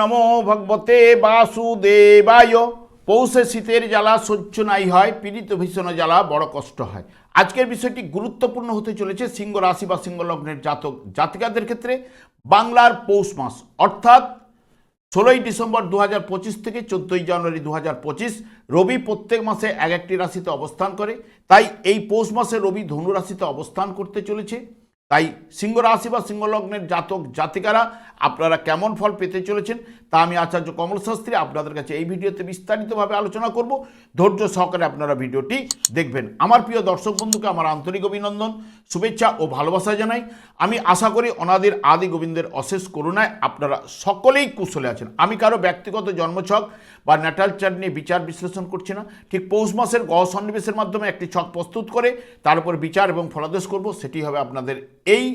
নমো ভগবতে বাসুদেবায়। পৌষে শীতের জ্বালা সহ্য নাই হয়, পীড়িত ভীষণ জ্বালা বড় কষ্ট হয়। আজকের বিষয়টি গুরুত্বপূর্ণ হতে চলেছে সিংহ রাশি বা সিংহ লগ্নের জাতক, জাতিকাদের ক্ষেত্রে। বাংলার পৌষ মাস, অর্থাৎ ষোলোই ডিসেম্বর দু হাজার পঁচিশ থেকে চোদ্দোই জানুয়ারি দু হাজার পঁচিশ, রবি প্রত্যেক মাসে এক একটি রাশিতে অবস্থান করে। তাই এই পৌষ মাসে রবি ধনু রাশিতে অবস্থান করতে চলেছে। তাই সিংহ রাশি বা সিংহ লগ্নের জাতক, জাতিকারা আপনারা কেমন ফল পেতে চলেছেন তা আমি আচার্য কমল শাস্ত্রী আপনাদের কাছে এই ভিডিওতে বিস্তারিতভাবে আলোচনা করব। ধৈর্য সহকারে আপনারা ভিডিওটি দেখবেন। আমার প্রিয় দর্শক বন্ধুকে আমার আন্তরিক অভিনন্দন, শুভেচ্ছা ও ভালোবাসা জানাই। আমি আশা করি অনাদির আদি গোবিন্দের অশেষ করুণায় আপনারা সকলেই কুশলে আছেন। আমি কারও ব্যক্তিগত জন্মছক বা ন্যাটাল চার্ট নিয়ে বিচার বিশ্লেষণ করছি না। ঠিক পৌষ মাসের গহ সন্নিবেশের মাধ্যমে একটি ছক প্রস্তুত করে তার উপর বিচার এবং ফলাদেশ করব, সেটি হবে আপনাদের এই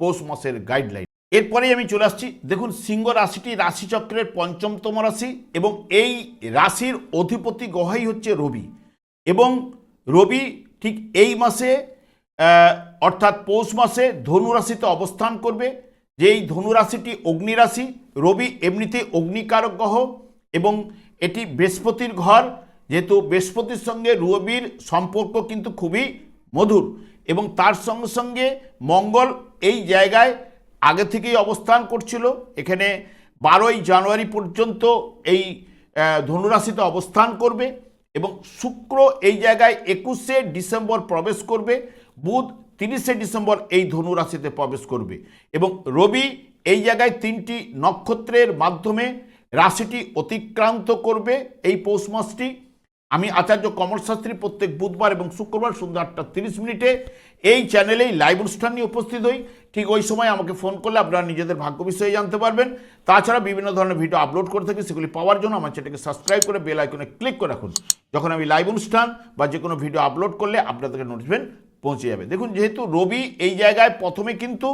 পৌষ মাসের গাইডলাইন এরপরেই আমি চলে আসছি। দেখুন, সিংহ রাশিটি রাশিচক্রের পঞ্চমতম রাশি এবং এই রাশির অধিপতি গ্রহই হচ্ছে রবি। এবং রবি ঠিক এই মাসে অর্থাৎ পৌষ মাসে ধনুরাশিতে অবস্থান করবে। যে এই ধনু রাশিটি অগ্নি রাশি, রবি এমনিতে অগ্নিকারক গ্রহ এবং এটি বৃহস্পতির ঘর। যেহেতু বৃহস্পতির সঙ্গে রবির সম্পর্ক কিন্তু খুবই মধুর এবং তার সঙ্গে সঙ্গে মঙ্গল এই জায়গায় আগে থেকেই অবস্থান করছিল। এখানে বারোই জানুয়ারি পর্যন্ত এই ধনুরাশিতে অবস্থান করবে এবং শুক্র এই জায়গায় একুশে ডিসেম্বর প্রবেশ করবে। বুধ তিরিশে ডিসেম্বর এই ধনু রাশিতে প্রবেশ করবে এবং রবি এই জায়গায় তিনটি নক্ষত্রের মাধ্যমে রাশিটি অতিক্রান্ত করবে এই পৌষ মাসটি। আমি আচার্য কমল শাস্ত্রী প্রত্যেক বুধবার এবং শুক্রবার সন্ধ্যা আটটা তিরিশ মিনিটে এই চ্যানেলেই লাইভ অনুষ্ঠান নিয়ে উপস্থিত হই। ঠিক ওই সময় আমাকে ফোন করলে আপনারা নিজেদের ভাগ্য বিষয়ে জানতে পারবেন। তাছাড়া বিভিন্ন ধরনের ভিডিও আপলোড করে থাকি, সেগুলি পাওয়ার জন্য আমার চ্যানেলকে সাবস্ক্রাইব করে বেল আইকনে ক্লিক করে রাখুন। যখন আমি লাইভ অনুষ্ঠান বা যে কোনো ভিডিও আপলোড করলে আপনাদেরকে নোটিফিকেশন পৌঁছে যাবে। দেখুন, যেহেতু রবি এই জায়গায় প্রথমে কিন্তু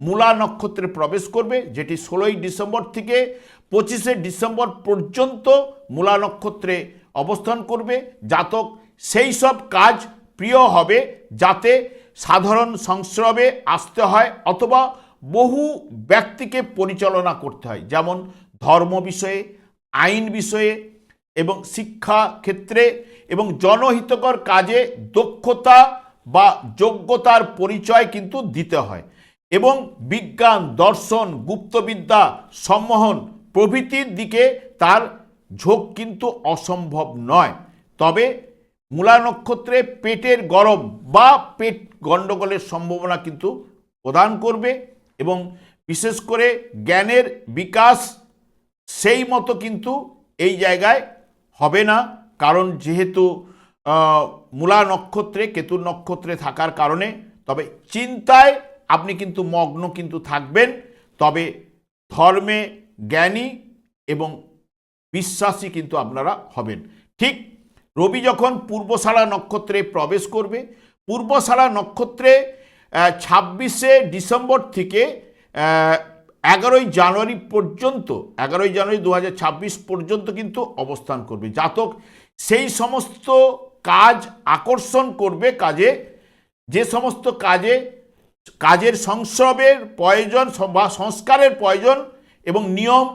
মূলা নক্ষত্রে প্রবেশ করবে, যেটি ষোলোই ডিসেম্বর থেকে পঁচিশে ডিসেম্বর পর্যন্ত মূলা নক্ষত্রে অবস্থান করবে। জাতক, সেই সব কাজ প্রিয় হবে যাতে সাধারণ সংস্রবে আসতে হয় অথবা বহু ব্যক্তিকে পরিচালনা করতে হয়, যেমন ধর্ম বিষয়ে, আইন বিষয়ে এবং শিক্ষা ক্ষেত্রে এবং জনহিতকর কাজে দক্ষতা বা যোগ্যতার পরিচয় কিন্তু দিতে হয় এবং বিজ্ঞান, দর্শন, গুপ্তবিদ্যা, সম্মোহন প্রভৃতির দিকে তার ঝোঁক কিন্তু অসম্ভব নয়। তবে মূলা নক্ষত্রে পেটের গরম বা পেট গণ্ডগোলের সম্ভাবনা কিন্তু প্রদান করবে এবং বিশেষ করে জ্ঞানের বিকাশ সেই মতো কিন্তু এই জায়গায় হবে না। কারণ যেহেতু মূলা নক্ষত্রে, কেতুর নক্ষত্রে থাকার কারণে, তবে চিন্তায় আপনি কিন্তু মগ্ন কিন্তু থাকবেন। তবে ধর্মে জ্ঞানী এবং বিশ্বাসী কিন্তু আপনারা হবেন। ঠিক রবি যখন পূর্বশালা নক্ষত্রে প্রবেশ করবে পূর্বশালা নক্ষত্রে ছাব্বিশে ডিসেম্বর থেকে এগারোই জানুয়ারি পর্যন্ত, এগারোই জানুয়ারি দু হাজার ছাব্বিশ পর্যন্ত কিন্তু অবস্থান করবে। জাতক সেই সমস্ত কাজ আকর্ষণ করবে কাজে, যে সমস্ত কাজে, কাজের সংস্রবের প্রয়োজন বা সংস্কারের প্রয়োজন এবং নিয়ম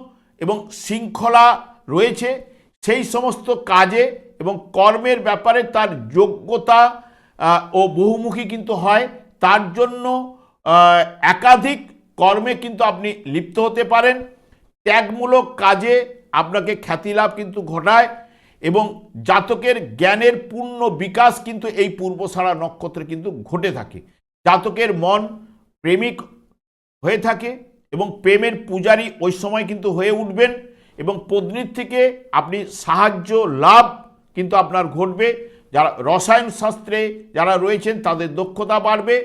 এবং শৃঙ্খলা রয়েছে, সেই সমস্ত কাজে এবং কর্মের ব্যাপারে তার যোগ্যতা ও বহুমুখী কিন্তু হয়। তার জন্য একাধিক কর্মে কিন্তু আপনি লিপ্ত হতে পারেন। ত্যাগমূলক কাজে আপনাকে খ্যাতিলাভ কিন্তু ঘটায় এবং জাতকের জ্ঞানের পূর্ণ বিকাশ কিন্তু এই পূর্বসারা নক্ষত্রে কিন্তু ঘটে থাকে। জাতকের মন প্রেমিক হয়ে থাকে এবং প্রেমের পূজারী ওই সময় কিন্তু হয়ে উঠবেন এবং পত্নীর থেকে আপনি সাহায্য লাভ কিন্তু আপনার ঘটবে, যারা রসায়ন শাস্ত্রে যারা রয়েছেন তাদের দক্ষতা বাড়বে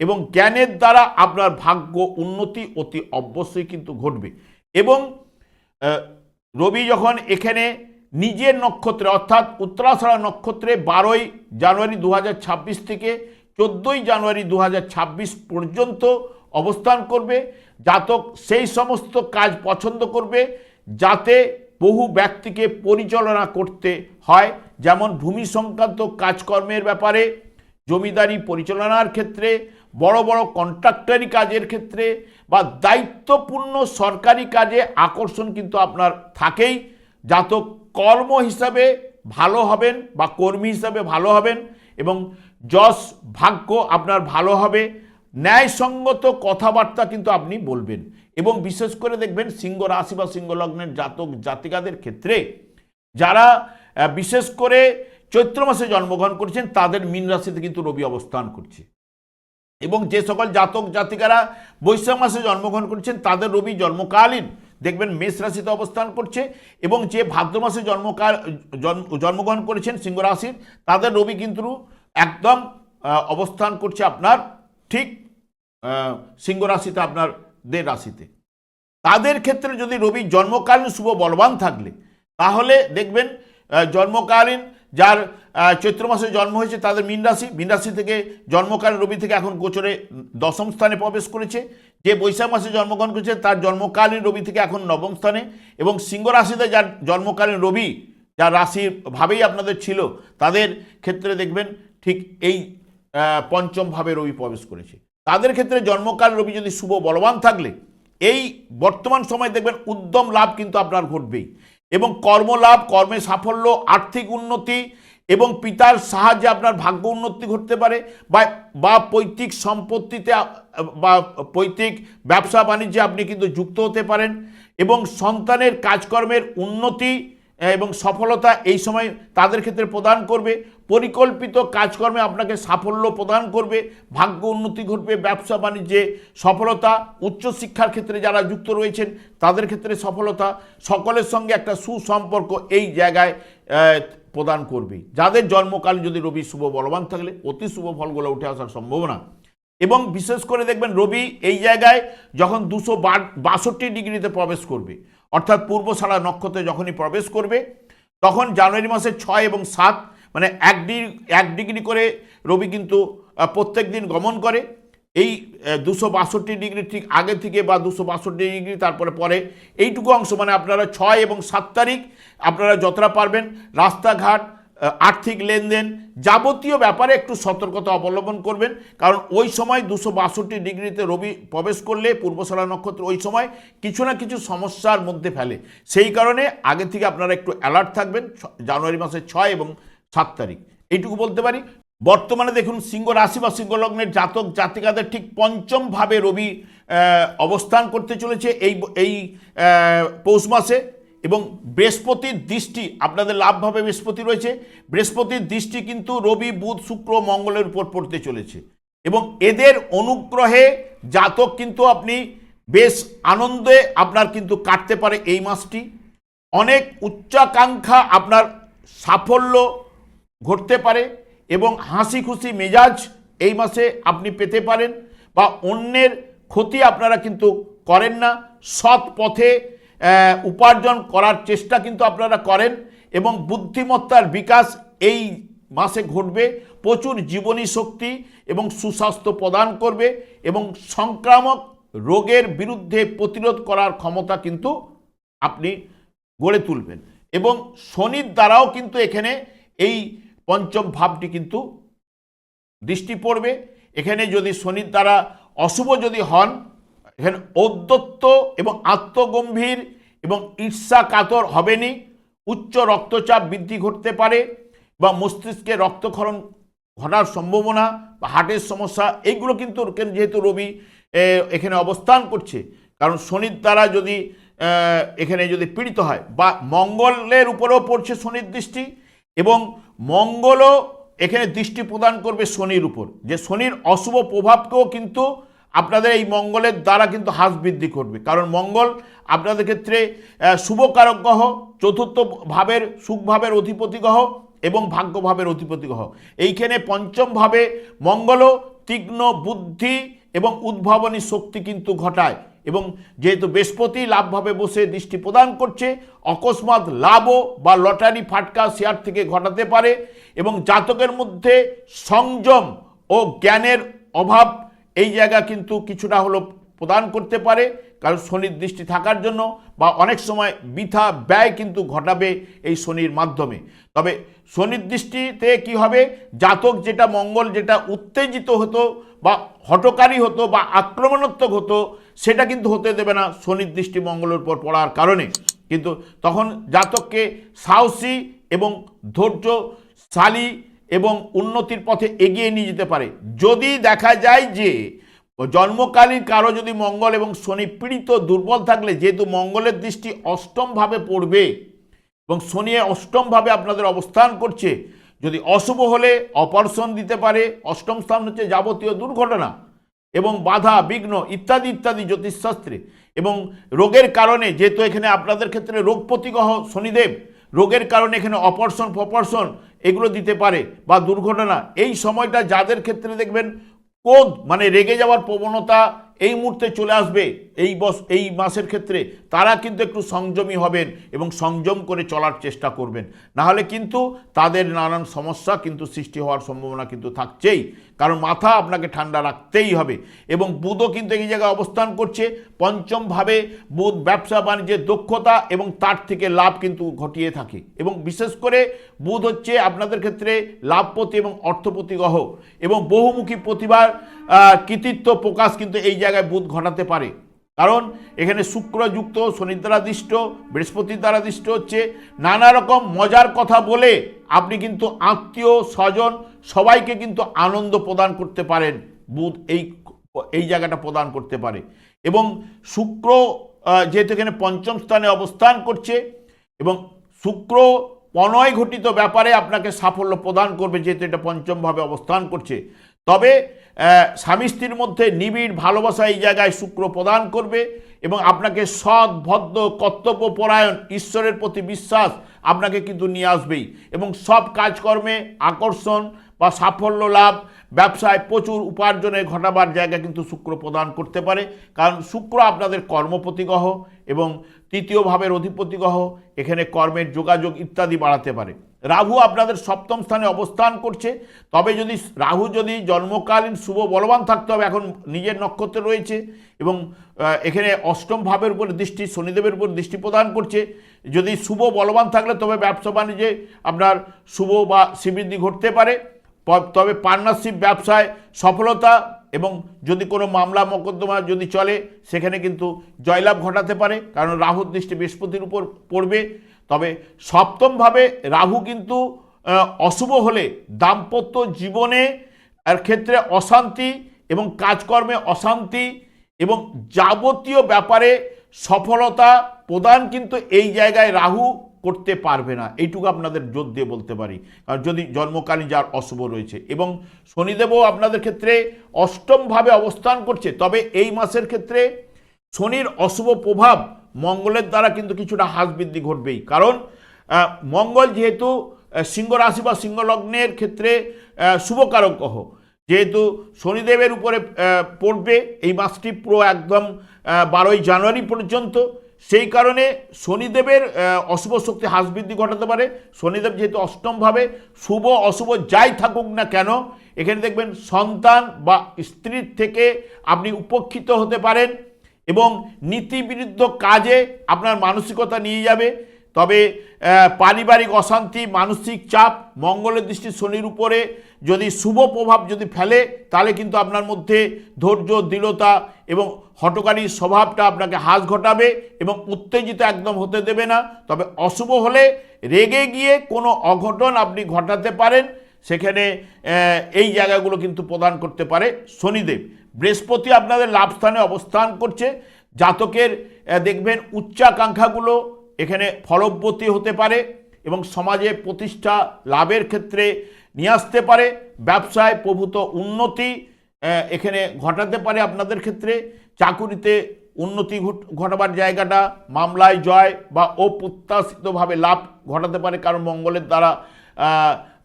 এবং জ্ঞানের দ্বারা আপনার ভাগ্য উন্নতি অতি অবশ্যই কিন্তু ঘটবে। এবং রবি যখন এখানে নিজের নক্ষত্রে, অর্থাৎ উত্তরাষাঢ়া নক্ষত্রে বারোই জানুয়ারি দু হাজার ছাব্বিশ থেকে চোদ্দোই জানুয়ারি দু হাজার ছাব্বিশ পর্যন্ত অবস্থান করবে, জাতক সেই সমস্ত কাজ পছন্দ করবে, যাতে বহু ব্যক্তিকে পরিচালনা করতে হয়, যেমন ভূমি সংক্রান্ত কাজকর্মের ব্যাপারে, জমিদারি পরিচালনার ক্ষেত্রে, বড় বড় কন্ট্রাক্টারি কাজের ক্ষেত্রে বা দায়িত্বপূর্ণ সরকারি কাজে আকর্ষণ কিন্তু আপনার থাকেই। জাতক কর্ম হিসাবে ভালো হবেন বা কর্মী হিসাবে ভালো হবেন এবং যশ ভাগ্য আপনার ভালো হবে। ন্যায়সঙ্গত কথাবার্তা কিন্তু আপনি বলবেন। এবং বিশেষ করে দেখবেন সিংহ রাশি বা সিংহ লগ্নের জাতক, জাতিকাদের ক্ষেত্রে যারা বিশেষ করে চৈত্র মাসে জন্মগ্রহণ করেছেন, তাদের মীন রাশিতে কিন্তু রবি অবস্থান করছে। এবং যে সকল জাতক, জাতিকারা বৈশাখ মাসে জন্মগ্রহণ করেছেন, তাদের রবি জন্মকালীন দেখবেন মেষ রাশিতে অবস্থান করছে। এবং যে ভাদ্র মাসে জন্মকাল, জন্ম- জন্মগ্রহণ করেছেন সিংহ রাশির, তাদের রবি কিন্তু একদম অবস্থান করছে আপনার ঠিক সিংহ রাশিতে আপনার দের রাশিতে। তাদের ক্ষেত্রে যদি রবি জন্মকালীন শুভ বলবান থাকলে, তাহলে দেখবেন জন্মকালীন যার চৈত্র মাসে জন্ম হয়েছে তাদের মীন রাশি। মীন রাশি থেকে জন্মকালীন রবি থেকে এখন গোচরে দশম স্থানে প্রবেশ করেছে। যে বৈশাখ মাসে জন্মগ্রহণ করেছে, তার জন্মকালীন রবি থেকে এখন নবম স্থানে। এবং সিংহ রাশিতে যার জন্মকালীন রবি, যার রাশির ভাবেই আপনাদের ছিল, তাদের ক্ষেত্রে দেখবেন ঠিক এই পঞ্চমভাবে রবি প্রবেশ করেছে। তাদের ক্ষেত্রে জন্মকাল রবি যদি শুভ বলবান থাকলে, এই বর্তমান সময় দেখবেন উদ্যম লাভ কিন্তু আপনার ঘটবেই। এবং কর্মলাভ, কর্মে সাফল্য, আর্থিক উন্নতি এবং পিতার সাহায্যে আপনার ভাগ্য উন্নতি ঘটতে পারে বা বা পৈতৃক সম্পত্তিতে, বা পৈতৃক ব্যবসা বাণিজ্যে আপনি কিন্তু যুক্ত হতে পারেন এবং সন্তানের কাজকর্মের উন্নতি এবং সফলতা এই সময় তাদের ক্ষেত্রে প্রদান করবে। পরিকল্পিত কাজকর্মে আপনাকে সাফল্য প্রদান করবে, ভাগ্য উন্নতি ঘটবে, ব্যবসা বাণিজ্যে সফলতা উচ্চশিক্ষার ক্ষেত্রে যারা যুক্ত রয়েছেন, তাদের ক্ষেত্রে সফলতা, সকলের সঙ্গে একটা সুসম্পর্ক এই জায়গায় প্রদান করবে। যাদের জন্মকাল যদি রবি শুভ বলবান থাকলে, অতি শুভ ফলগুলো উঠে আসার সম্ভাবনা। এবং বিশেষ করে দেখবেন, রবি এই জায়গায় যখন দুশো বাষট্টি ডিগ্রিতে প্রবেশ করবে, অর্থাৎ পূর্ব সারা নক্ষত্রে যখনই প্রবেশ করবে, তখন জানুয়ারি মাসের ছয় এবং সাত মানে এক ডিগ্রি এক ডিগ্রি করে রবি কিন্তু প্রত্যেক দিন গমন করে। এই দুশো বাষট্টি ডিগ্রি ঠিক আগে থেকে বা দুশো বাষট্টি ডিগ্রি তারপরে পরে, এইটুকু অংশ মানে আপনারা ছয় এবং সাত তারিখ আপনারা যতটা পারবেন রাস্তাঘাট আর্থিক লেনদেন যাবতীয় ব্যাপারে একটু সতর্কতা অবলম্বন করবেন। কারণ ওই সময় দুশো বাষট্টি ডিগ্রিতে রবি প্রবেশ করলে পূর্বশালা নক্ষত্র ওই সময় কিছু না কিছু সমস্যার মধ্যে ফেলে। সেই কারণে আগে থেকে আপনারা একটু অ্যালার্ট থাকবেন জানুয়ারি মাসের ছয় এবং সাত তারিখ। এইটুকু বলতে পারি, বর্তমানে দেখুন সিংহ রাশি বা সিংহ লগ্নের জাতক জাতিকাদের ঠিক পঞ্চম ভাবে রবি অবস্থান করতে চলেছে এই এই পৌষ মাসে এবং বৃহস্পতির দৃষ্টি, আপনাদের লাভভাবে বৃহস্পতি রয়েছে, বৃহস্পতির দৃষ্টি কিন্তু রবি, বুধ, শুক্র, মঙ্গলের উপর পড়তে চলেছে এবং এদের অনুগ্রহে জাতক কিন্তু আপনি বেশ আনন্দে আপনার কিন্তু কাটতে পারে এই মাসটি। অনেক উচ্চাকাঙ্ক্ষা আপনার সাফল্য ঘটতে পারে এবং হাসি খুশি মেজাজ এই মাসে আপনি পেতে পারেন বা অন্যের ক্ষতি আপনারা কিন্তু করেন না। সৎ পথে উপার্জন করার চেষ্টা কিন্তু আপনারা করেন এবং বুদ্ধিমত্তার বিকাশ এই মাসে ঘটবে। প্রচুর জীবনী শক্তি এবং সুস্বাস্থ্য প্রদান করবে এবং সংক্রামক রোগের বিরুদ্ধে প্রতিরোধ করার ক্ষমতা কিন্তু আপনি গড়ে তুলবেন। এবং শনির দ্বারাও কিন্তু এখানে এই পঞ্চম ভাবটি কিন্তু দৃষ্টি পড়বে। এখানে যদি শনির দ্বারা অশুভ যদি হন, এখানে ঔদ্ধত্য এবং আত্মগম্ভীর এবং ঈর্ষা কাতর হবেনি উচ্চ রক্তচাপ বৃদ্ধি ঘটতে পারে বা মস্তিষ্কে রক্তক্ষরণ ঘটার সম্ভাবনা বা হার্টের সমস্যা, এইগুলো কিন্তু কেন- যেহেতু রবি এখানে অবস্থান করছে। কারণ শনির দ্বারা যদি এখানে যদি পীড়িত হয় বা মঙ্গলের উপরেও পড়ছে শনির দৃষ্টি এবং মঙ্গলও এখানে দৃষ্টি প্রদান করবে শনির উপর। যে শনির অশুভ প্রভাবকেও কিন্তু আপনাদের এই মঙ্গলের দ্বারা কিন্তু হ্রাস বৃদ্ধি করবে। কারণ মঙ্গল আপনাদের ক্ষেত্রে শুভকারক গ্রহ, চতুর্থ ভাবের সুখভাবের অধিপতি গ্রহ এবং ভাগ্যভাবের অধিপতি গ্রহ। এইখানে পঞ্চম ভাবে মঙ্গলও তীক্ষ্ণ বুদ্ধি এবং উদ্ভাবনী শক্তি কিন্তু ঘটায়। এবং যেহেতু বৃহস্পতি লাভভাবে বসে দৃষ্টি প্রদান করছে, অকস্মাৎ লাভও বা লটারি ফাটকা শেয়ার থেকে ঘটাতে পারে এবং জাতকের মধ্যে সংযম ও জ্ঞানের অভাব এই জায়গা কিন্তু কিছুটা হলো প্রদান করতে পারে। কারণ শনির দৃষ্টি থাকার জন্য বা অনেক সময় বৃথা ব্যয় কিন্তু ঘটাবে এই শনির মাধ্যমে। তবে শনির দৃষ্টিতে কি হবে? জাতক যেটা মঙ্গল, যেটা উত্তেজিত হতো বা হটকারী হতো বা আক্রমণাত্মক হতো সেটা কিন্তু হতে দেবে না। শনির দৃষ্টি মঙ্গলের উপর পড়ার কারণে। কিন্তু তখন জাতককে সাহসী এবং ধৈর্য ধৈর্যশালী এবং উন্নতির পথে এগিয়ে নিয়ে যেতে পারে। যদি দেখা যায় যে জন্মকালীন কারও যদি মঙ্গল এবং শনি পীড়িত, দুর্বল থাকলে, যেহেতু মঙ্গলের দৃষ্টি অষ্টমভাবে পড়বে এবং শনি অষ্টমভাবে আপনাদের অবস্থান করছে, যদি অশুভ হলে অপারেশন দিতে পারে। অষ্টম স্থান হচ্ছে যাবতীয় দুর্ঘটনা। এবং বাধা, বিঘ্ন ইত্যাদি ইত্যাদি জ্যোতিষশাস্ত্রে। এবং রোগের কারণে, যেহেতু এখানে আপনাদের ক্ষেত্রে রোগ প্রতিগ্রহ শনিদেব, রোগের কারণে এখানে অপারেশন ফপারেশন এগুলো দিতে পারে বা দুর্ঘটনা, এই সময়টা যাদের ক্ষেত্রে দেখবেন কোদ মানে রেগে যাওয়ার প্রবণতা এই মুহূর্তে চলে আসবে, এই বস, এই মাসের ক্ষেত্রে, তারা কিন্তু একটু সংযমী হবেন এবং সংযম করে চলার চেষ্টা করবেন। না হলে কিন্তু তাদের নানান সমস্যা কিন্তু সৃষ্টি হওয়ার সম্ভাবনা কিন্তু থাকছেই। কারণ মাথা আপনাকে ঠান্ডা রাখতেই হবে। এবং বুধও কিন্তু এই জায়গায় অবস্থান করছে। পঞ্চমভাবে বুধ ব্যবসা বাণিজ্যের দক্ষতা এবং তার থেকে লাভ কিন্তু ঘটিয়ে থাকে। এবং বিশেষ করে বুধ হচ্ছে আপনাদের ক্ষেত্রে লাভপতি এবং অর্থপতি গ্রহ। এবং বহুমুখী প্রতিভার কৃতিত্ব প্রকাশ কিন্তু এই জায়গায় বুধ ঘটাতে পারে। কারণ এখানে শুক্রযুক্ত শনির দ্বারা দৃষ্ট বৃহস্পতির দ্বারা দৃষ্ট হচ্ছে নানা রকম মজার কথা বলে আপনি কিন্তু আত্মীয়, স্বজন সবাইকে কিন্তু আনন্দ প্রদান করতে পারেন। বুধ এই এই জায়গাটা প্রদান করতে পারে। এবং শুক্র যেহেতু এখানে পঞ্চম স্থানে অবস্থান করছে এবং শুক্র পনয় ঘটিত ব্যাপারে আপনাকে সাফল্য প্রদান করবে, যেহেতু এটা পঞ্চমভাবে অবস্থান করছে। তবে স্বামী স্ত্রীর মধ্যে নিবিড় ভালোবাসা এই জায়গায় শুক্র প্রদান করবে এবং আপনাকে সৎ, ভদ্র কর্তব্যপরায়ণ ঈশ্বরের প্রতি বিশ্বাস আপনাকে কিন্তু নিয়ে আসবেই। এবং সব কাজকর্মে আকর্ষণ বা সাফল্য লাভ, ব্যবসায় প্রচুর উপার্জনের ঘটাবার জায়গা কিন্তু শুক্র প্রদান করতে পারে। কারণ শুক্র আপনাদের কর্মপতি গ্রহ এবং তৃতীয় ভাবের অধিপতি গ্রহ এখানে কর্মের যোগাযোগ ইত্যাদি বাড়াতে পারে। রাহু আপনাদের সপ্তম স্থানে অবস্থান করছে। তবে যদি রাহু যদি জন্মকালীন শুভ বলবান থাকতে হবে, এখন নিজের নক্ষত্রে রয়েছে এবং এখানে অষ্টম ভাবের উপর দৃষ্টি, শনিদেবের উপর দৃষ্টি প্রদান করছে। যদি শুভ বলবান থাকলে তবে ব্যবসা বাণিজ্যে আপনার শুভ বা শ্রীবৃদ্ধি ঘটতে পারে। তবে পার্টনারশিপ ব্যবসায় সফলতা এবং যদি কোনো মামলা মোকদ্দমা যদি চলে, সেখানে কিন্তু জয়লাভ ঘটাতে পারে। কারণ রাহুর দৃষ্টি বৃহস্পতির উপর পড়বে। তবে সপ্তমভাবে রাহু কিন্তু অশুভ হলে দাম্পত্য জীবনে ক্ষেত্রে অশান্তি এবং কাজকর্মে অশান্তি এবং যাবতীয় ব্যাপারে সফলতা প্রদান কিন্তু এই জায়গায় রাহু করতে পারবে না। এইটুকু আপনাদের জোর দিয়ে বলতে পারি। কারণ যদি জন্মকালীন যার অশুভ রয়েছে এবং শনিদেবও আপনাদের ক্ষেত্রে অষ্টমভাবে অবস্থান করছে, তবে এই মাসের ক্ষেত্রে শনির অশুভ প্রভাব মঙ্গলের দ্বারা কিন্তু কিছুটা হ্রাস বৃদ্ধি ঘটবেই। কারণ মঙ্গল যেহেতু সিংহ রাশি বা সিংহ লগ্নের ক্ষেত্রে শুভকারক গ্রহ যেহেতু শনিদেবের উপরে পড়বে, এই মাসটি পুরো একদম বারোই জানুয়ারি পর্যন্ত। সেই কারণে শনিদেবের অশুভ শক্তি হ্রাস বৃদ্ধি ঘটাতে পারে। শনিদেব যেহেতু অষ্টমভাবে শুভ, অশুভ যাই থাকুক না কেন, এখানে দেখবেন সন্তান বা স্ত্রীর থেকে আপনি উপেক্ষিত হতে পারেন। এবং নীতিবিরুদ্ধ কাজে আপনার মানসিকতা নিয়ে যাবে। তবে পারিবারিক অশান্তি, মানসিক চাপ, মঙ্গলের দৃষ্টি শনির উপরে যদি শুভ প্রভাব যদি ফেলে, তাহলে কিন্তু আপনার মধ্যে ধৈর্য, দৃঢ়তা এবং হটকারী স্বভাবটা আপনাকে হ্রাস ঘটাবে এবং উত্তেজিত একদম হতে দেবে না। তবে অশুভ হলে রেগে গিয়ে কোনো অঘটন আপনি ঘটাতে পারেন। সেখানে এই জায়গাগুলো কিন্তু প্রদান করতে পারে শনিদেব। বৃহস্পতি আপনাদের লাভ স্থানে অবস্থান করছে। জাতকের দেখবেন উচ্চাকাঙ্ক্ষাগুলো এখানে ফলবতী হতে পারে এবং সমাজে প্রতিষ্ঠা লাভের ক্ষেত্রে নিয়ে আসতে পারে। ব্যবসায় প্রভূত উন্নতি এখানে ঘটাতে পারে আপনাদের ক্ষেত্রে। চাকুরিতে উন্নতি ঘট- ঘটাবার জায়গাটা মামলায় জয় বা অপ্রত্যাশিতভাবে লাভ ঘটাতে পারে কারণ মঙ্গলের দ্বারা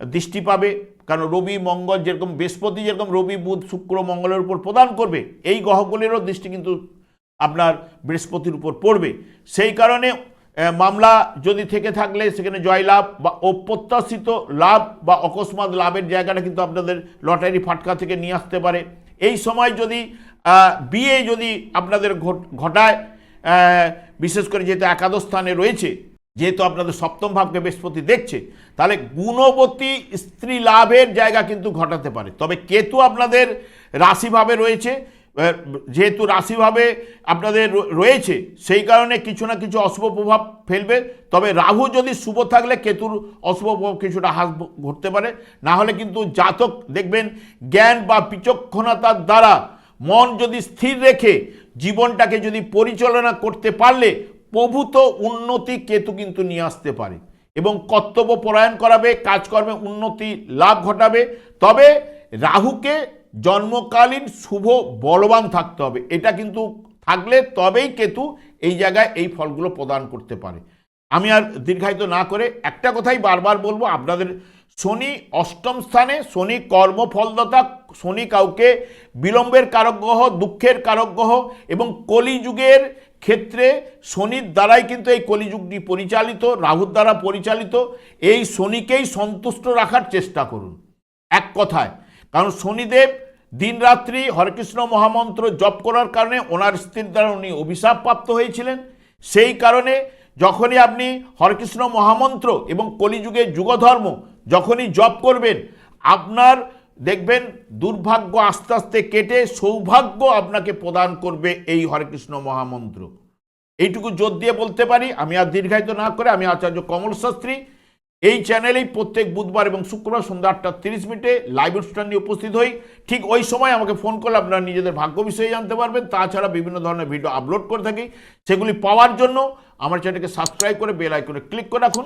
দৃষ্টি পাবে। কারণ রবি মঙ্গল যেরকম বৃহস্পতি যেরকম, রবি বুধ শুক্র মঙ্গলের উপর প্রদান করবে, এই গ্রহগুলিরও দৃষ্টি কিন্তু আপনার বৃহস্পতির উপর পড়বে। সেই কারণে মামলা যদি থেকে থাকলে সেখানে জয়লাভ বা অপ্রত্যাশিত লাভ বা অকস্মাৎ লাভের জায়গাটা কিন্তু আপনাদের লটারি ফাটকা থেকে নিয়ে আসতে পারে। এই সময় যদি বিয়ে যদি আপনাদের ঘট- ঘটায় বিশেষ করে যেহেতু একাদশ স্থানে রয়েছে যেহেতু আপনাদের সপ্তম ভাবকে বৃহস্পতি দেখছে, তাহলে গুণবতী স্ত্রী লাভের জায়গা কিন্তু ঘটাতে পারে। তবে কেতু আপনাদের রাশিভাবে রয়েছে যেহেতু রাশিভাবে আপনাদের রয়েছে, সেই কারণে কিছু না কিছু অশুভ প্রভাব ফেলবে। তবে রাহু যদি শুভ থাকলে কেতুর অশুভ প্রভাব কিছুটা হ্রাস ঘটতে পারে। না হলে কিন্তু জাতক, দেখবেন, জ্ঞান বা বিচক্ষণতার দ্বারা মন যদি স্থির রেখে জীবনটাকে যদি পরিচালনা করতে পারলে প্রভূত উন্নতি কেতু কিন্তু নিয়ে আসতে পারে এবং কর্তব্য পরায়ণ করাবে, কাজকর্মে উন্নতি, লাভ ঘটাবে। তবে রাহুকে জন্মকালীন শুভ বলবান থাকতে হবে। এটা কিন্তু থাকলে তবেই কেতু এই জায়গায় এই ফলগুলো প্রদান করতে পারে। আমি আর দীর্ঘায়িত না করে একটা কথাই বারবার বলব, আপনাদের শনি অষ্টম স্থানে, শনি কর্মফলদাতা, শনি কাউকে বিলম্বের কারক গ্রহ, দুঃখের কারক গ্রহ এবং কলিযুগের ক্ষেত্রে শনির দ্বারাই কিন্তু এই কলিযুগটি পরিচালিত, রাহুর দ্বারা পরিচালিত। এই শনিকেই সন্তুষ্ট রাখার চেষ্টা করুন। এক কথায়, কারণ শনিদেব দিনরাত্রি হরেকৃষ্ণ মহামন্ত্র জপ করার কারণে ওনার স্ত্রীর দ্বারা উনি অভিশাপ প্রাপ্ত হয়েছিলেন। সেই কারণে যখনই আপনি হরেকৃষ্ণ মহামন্ত্র এবং কলিযুগের যুগধর্ম যখনই জপ করবেন, আপনার দেখবেন দুর্ভাগ্য আস্তে আস্তে কেটে সৌভাগ্য আপনাকে প্রদান করবে এই হরেকৃষ্ণ মহামন্ত্র। এইটুকু জোর দিয়ে বলতে পারি, আমি আর দীর্ঘায়িত না করে আমি আচার্য কমল শাস্ত্রী এই চ্যানেলেই প্রত্যেক বুধবার এবং শুক্রবার সন্ধ্যা আটটা তিরিশ মিনিটে লাইভ অনুষ্ঠান নিয়ে উপস্থিত হই। ঠিক ওই সময় আমাকে ফোন করলে আপনারা নিজেদের ভাগ্য বিষয়ে জানতে পারবেন। তাছাড়া বিভিন্ন ধরনের ভিডিও আপলোড করে থাকি। সেগুলি পাওয়ার জন্য আমার চ্যানেলকে সাবস্ক্রাইব করে বেল আইকনে ক্লিক করে রাখুন।